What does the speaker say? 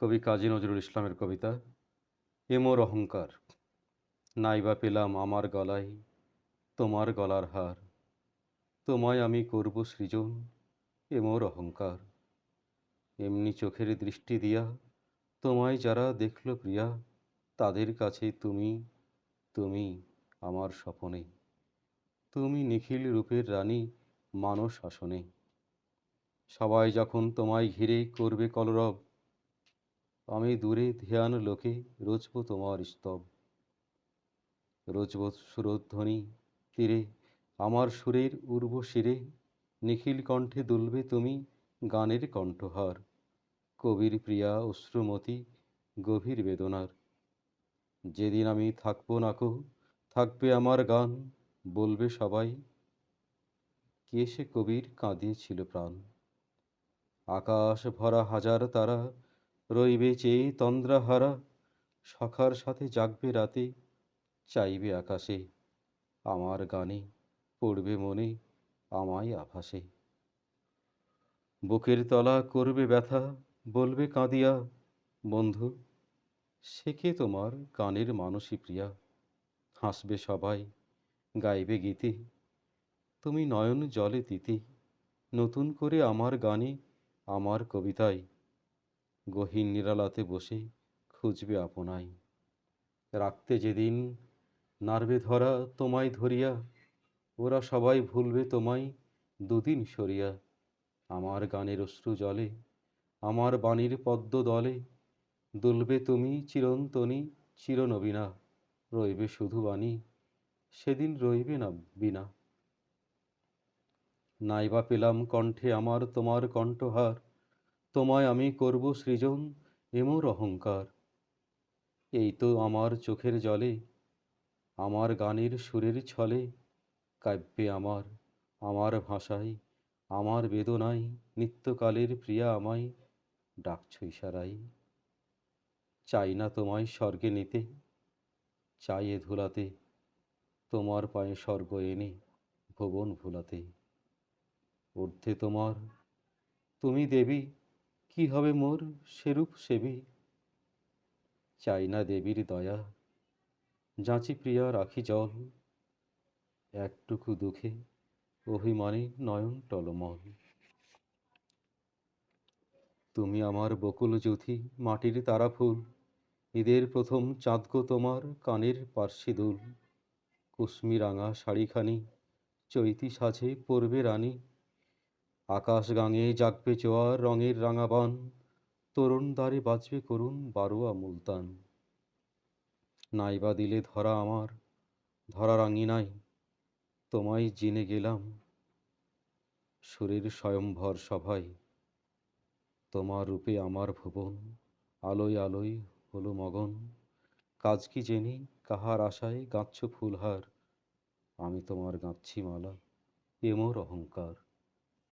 কবি কাজী নজরুল ইসলামের কবিতা এ অহংকার নাইবা পেলাম আমার গলায় তোমার গলার হার, তোমায় আমি করব সৃজন এ অহংকার। এমনি চোখের দৃষ্টি দিয়া তোমায় যারা দেখল প্রিয়া, তাদের কাছে তুমি তুমি আমার স্বপনে। তুমি নিখিল রূপের রানী মানস আসনে। সবাই যখন তোমায় ঘিরে করবে কলরব আমি দূরে ধ্যান লোকে রচব তোমার স্তব। রচব সুরধ্বনি তীরে আমার সুরের উর্ব শিরে নিখিল কণ্ঠে দুলবে তুমি গানের কণ্ঠহার। কবির প্রিয়া অশ্রুমতি গভীর বেদনার। যেদিন আমি থাকব নাকো থাকবে আমার গান, বলবে সবাই কে সে কবির কাঁদিয়েছিল প্রাণ। আকাশ ভরা হাজার তারা রইবে চেয়ে তন্দ্রাহারা সখার সাথে জাগবে রাতে, চাইবে আকাশে, আমার গানে পড়বে মনে আমায় আভাসে। বুকের তলা করবে ব্যথা, বলবে কাঁদিয়া, বন্ধু কে তোমার গানের মানসী প্রিয়া? হাসবে সবাই, গাইবে গীতে, তুমি নয়ন জলে দিতে নতুন করে আমার গানে, আমার কবিতায় গহীন নিরালাতে বসে খুঁজবে আপনায় রাখতে যেদিন নারবে ধরা তোমায় ধরিয়া, ওরা সবাই ভুলবে তোমায় দুদিন সরিয়া। আমার গানের অশ্রু জলে, আমার বাণীর পদ্ম দলে, দুলবে তুমি চিরন্তনী চিরনবীনা, রইবে শুধু বাণী, সেদিন রইবে না বিনা। নাইবা পেলাম কণ্ঠে আমার তোমার কণ্ঠহার তোমায় আমি করব সৃজন এমোর অহংকার। এই তো আমার চোখের জলে, আমার গানের সুরের ছলে, কাব্যে আমার আমার ভাষায়, আমার বেদনায়, নিত্যকালের প্রিয়া আমায় ডাকছ ইশারাই চাই না তোমায় স্বর্গে নিতে, চাই এ ধুলাতে, তোমার পায়ে স্বর্গ এনে ভুবন ভুলাতে। ঊর্ধ্বে তোমার, তুমি দেবী কি হবে মোর সেরূপ সেবী? চাই না দেবীর দয়া। যাচি প্রিয়া, রাখি জল। একটুকু দুঃখে অভিমানে নয়ন টলমল। তুমি আমার বকুল জ্যোতি, মাটির তারা ফুল ঈদের প্রথম চাঁদগো তোমার কানের পার্শ্বে দুল। কুশ্মি রাঙা শাড়িখানি, চৈতি সাজে পরবে রানী। আকাশ গাঙে জাগবে জোয়ার রঙের রাঙাবান। তরুণ দ্বারে বাজবে করুণ বারোয়া মুলতান। নাইবা দিলে ধরা আমার, ধরা রাঙি নাই, তোমায় জেনে গেলাম। সুরের স্বয়ম্ভর সভায় তোমার রূপে আমার ভুবন, আলোয় আলোয় হলো মগন। কাজ কি জেনি, কাহার আশায় গাঁচ্ছ ফুলহার, আমি তোমার গাঁচ্ছি মালা, এমোর অহংকার।